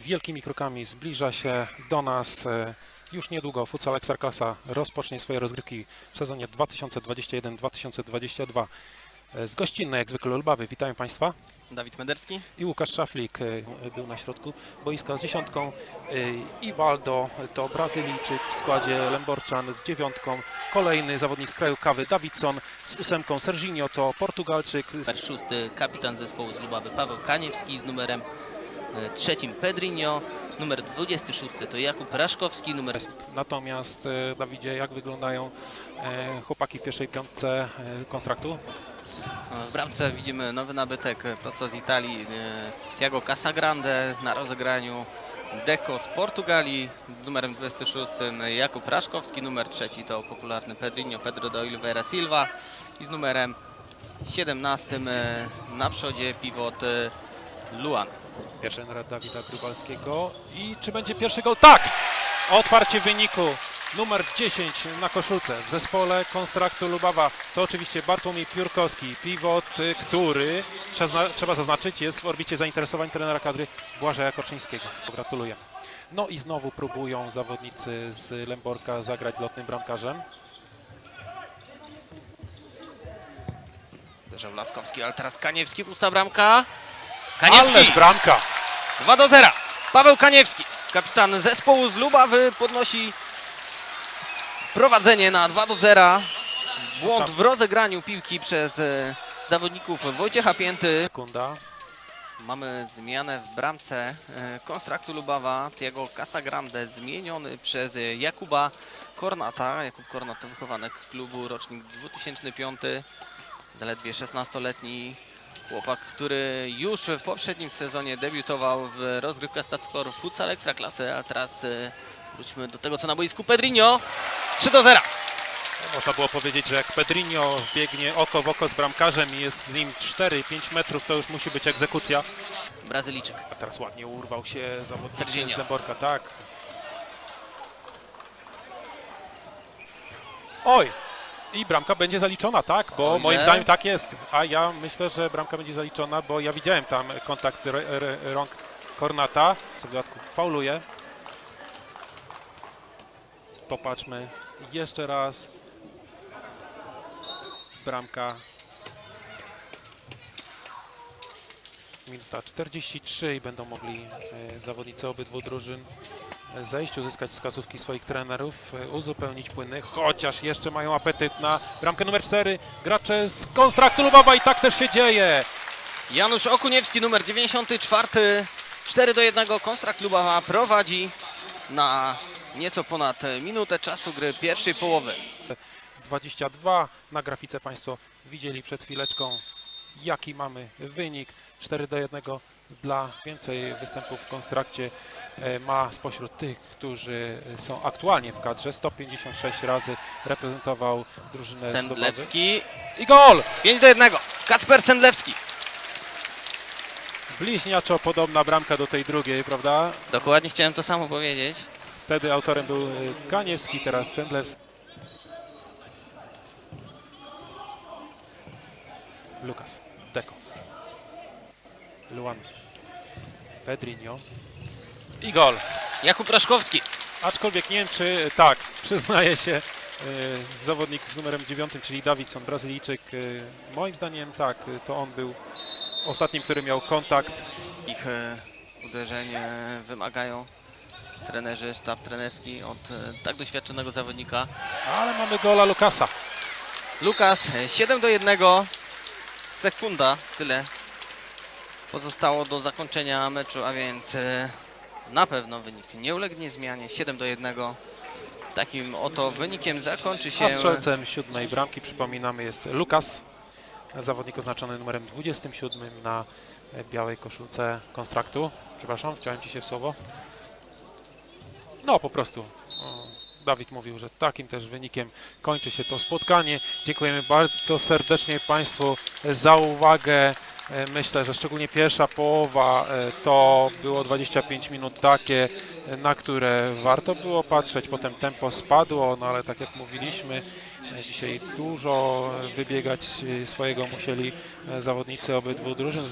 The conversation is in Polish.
Wielkimi krokami zbliża się do nas e, już niedługo Futsal Ekstraklasa rozpocznie swoje rozgrywki w sezonie 2021-2022 E, z gościnnej jak zwykle Lubawy. Witam Państwa. Dawid Mederski. I Łukasz Szaflik e, był na środku boiska z dziesiątką. I Waldo to Brazylijczyk w składzie Lemborczan z dziewiątką. Kolejny zawodnik z kraju kawy Davidson z ósemką. Serginio to Portugalczyk szósty kapitan zespołu z Lubawy Paweł Kaniewski z numerem trzecim Pedrinho. Numer 26 to Jakub Raszkowski. Numer Natomiast e, Dawidzie, jak wyglądają e, chłopaki w pierwszej piątce e, kontraktu? w bramce widzimy nowy nabytek e, prosto z Italii e, Thiago Casagrande na rozegraniu Deco z Portugalii numerem 26 Jakub Raszkowski, numer trzeci to popularny Pedrinho Pedro de Oliveira Silva i z numerem 17 e, na przodzie pivot e, Luan. Pierwszy red Dawida Grubalskiego. I czy będzie pierwszy gol? Tak! Otwarcie wyniku. Numer 10 na koszulce w zespole Konstraktu Lubawa. To oczywiście Bartłomiej Piórkowski, pivot, y, który trzeba, zna- trzeba zaznaczyć jest w orbicie zainteresowań trenera kadry Błażeja Korczyńskiego. Gratuluję. No i znowu próbują zawodnicy z Lęborka zagrać z lotnym bramkarzem. Uderzał Laskowski, ale teraz Kaniewski, pusta bramka. Kaniewski! Ależ bramka! 2 do 0. Paweł Kaniewski, kapitan zespołu z Lubawy, podnosi prowadzenie na 2 do 0. Błąd w rozegraniu piłki przez e, zawodników Wojciecha Pięty. Sekunda. Mamy zmianę w bramce e, Konstraktu Lubawa. Tiago Casagrande zmieniony przez e, Jakuba Kornata. Jakub Kornat to wychowanek klubu, rocznik 2005. Zaledwie 16-letni chłopak, który już w poprzednim sezonie debiutował w rozgrywkach Statskor Futsal Ekstraklasy, a teraz e, wróćmy do tego, co na boisku Pedrinho. 3 do 0. Można było powiedzieć, że jak Pedrinho biegnie oko w oko z bramkarzem i jest z nim 4-5 metrów, to już musi być egzekucja. Brazylijczyk. A teraz ładnie urwał się zawodnik z Dęborka, tak. Oj! I bramka będzie zaliczona, tak? Bo O moim zdaniem tak jest. A ja myślę, że bramka będzie zaliczona, bo ja widziałem tam kontakt rąk Kornata. Co w dodatku fauluje. Popatrzmy jeszcze raz. Bramka. Minuta 43 i będą mogli e, zawodnicy obydwu drużyn zejść, uzyskać wskazówki swoich trenerów, e, uzupełnić płyny, chociaż jeszcze mają apetyt na bramkę numer 4. Gracze z Konstraktu Lubawa i tak też się dzieje. Janusz Okuniewski, numer 94. 4 do 1. Konstrakt Lubawa prowadzi na nieco ponad minutę czasu gry pierwszej połowy. 22. Na grafice Państwo widzieli przed chwileczką, jaki mamy wynik. 4 do 1 dla więcej występów w Konstrakcie e, ma spośród tych, którzy są aktualnie w kadrze. 156 razy reprezentował drużynę. Sendlewski. I gol! 5 do 1. Kacper Sendlewski. Bliźniaczo podobna bramka do tej drugiej, prawda? Dokładnie chciałem to samo powiedzieć. Wtedy autorem był y, Kaniewski, teraz Sendlers. Lukas, Deko. Luan. Pedrinho. I gol. Jakub Raszkowski. Aczkolwiek nie wiem, czy tak, przyznaje się y, zawodnik z numerem 9, czyli Dawidson, Brazylijczyk. Y, moim zdaniem tak, y, to on był ostatnim, który miał kontakt Ich e, uderzeń e, wymagają trenerzy, sztab trenerski od e, tak doświadczonego zawodnika. Ale mamy gola Lukasa. Lukas e, 7 do 1. Sekunda, tyle pozostało do zakończenia meczu, a więc e, na pewno wynik nie ulegnie zmianie. 7 do 1. Takim oto wynikiem zakończy się A strzelcem siódmej bramki, przypominamy, jest Lukas, zawodnik oznaczony numerem 27 na białej koszulce konstraktu. Przepraszam, wciąłem Ci się w słowo. No, po prostu. Dawid mówił, że takim też wynikiem kończy się to spotkanie. Dziękujemy bardzo serdecznie Państwu za uwagę. E, Myślę, że szczególnie pierwsza połowa e, to było 25 minut takie, e, na które warto było patrzeć. Potem tempo spadło, no ale tak jak mówiliśmy, dzisiaj dużo wybiegać swojego musieli zawodnicy obydwu drużyn.